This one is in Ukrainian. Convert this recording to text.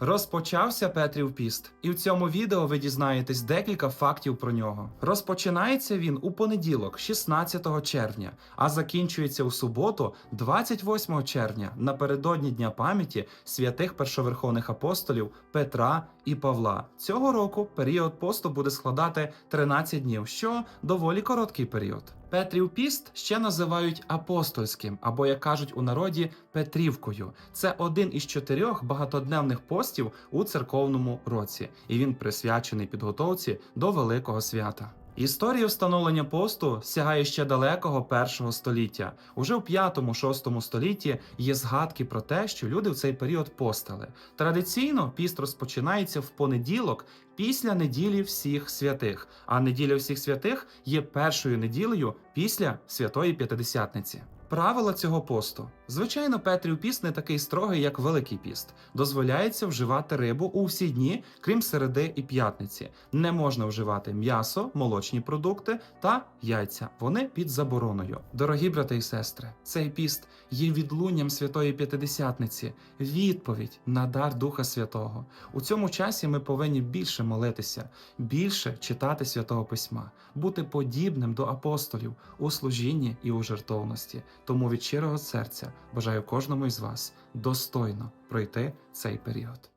Розпочався Петрів піст, і в цьому відео ви дізнаєтесь декілька фактів про нього. Розпочинається він у понеділок, 16 червня, а закінчується у суботу, 28 червня, напередодні Дня пам'яті святих першоверховних апостолів Петра і Павла. Цього року період посту буде складати 13 днів, що доволі короткий період. Петрів піст ще називають апостольським, або як кажуть у народі Петрівкою. Це один із чотирьох багатодневних постів у церковному році, і він присвячений підготовці до великого свята. Історія встановлення посту сягає ще далекого першого століття. Уже в 5-6 столітті є згадки про те, що люди в цей період постили. Традиційно піст розпочинається в понеділок після неділі всіх святих. А неділя всіх святих є першою неділею після Святої П'ятидесятниці. Правила цього посту. Звичайно, Петрів піст не такий строгий, як Великий піст. Дозволяється вживати рибу у всі дні, крім середи і п'ятниці. Не можна вживати м'ясо, молочні продукти та яйця. Вони під забороною. Дорогі брати і сестри, цей піст є відлунням Святої П'ятидесятниці, відповідь на дар Духа Святого. У цьому часі ми повинні більше молитися, більше читати святого письма, бути подібним до апостолів у служінні і у жертовності. Тому від щирого серця бажаю кожному із вас достойно пройти цей період.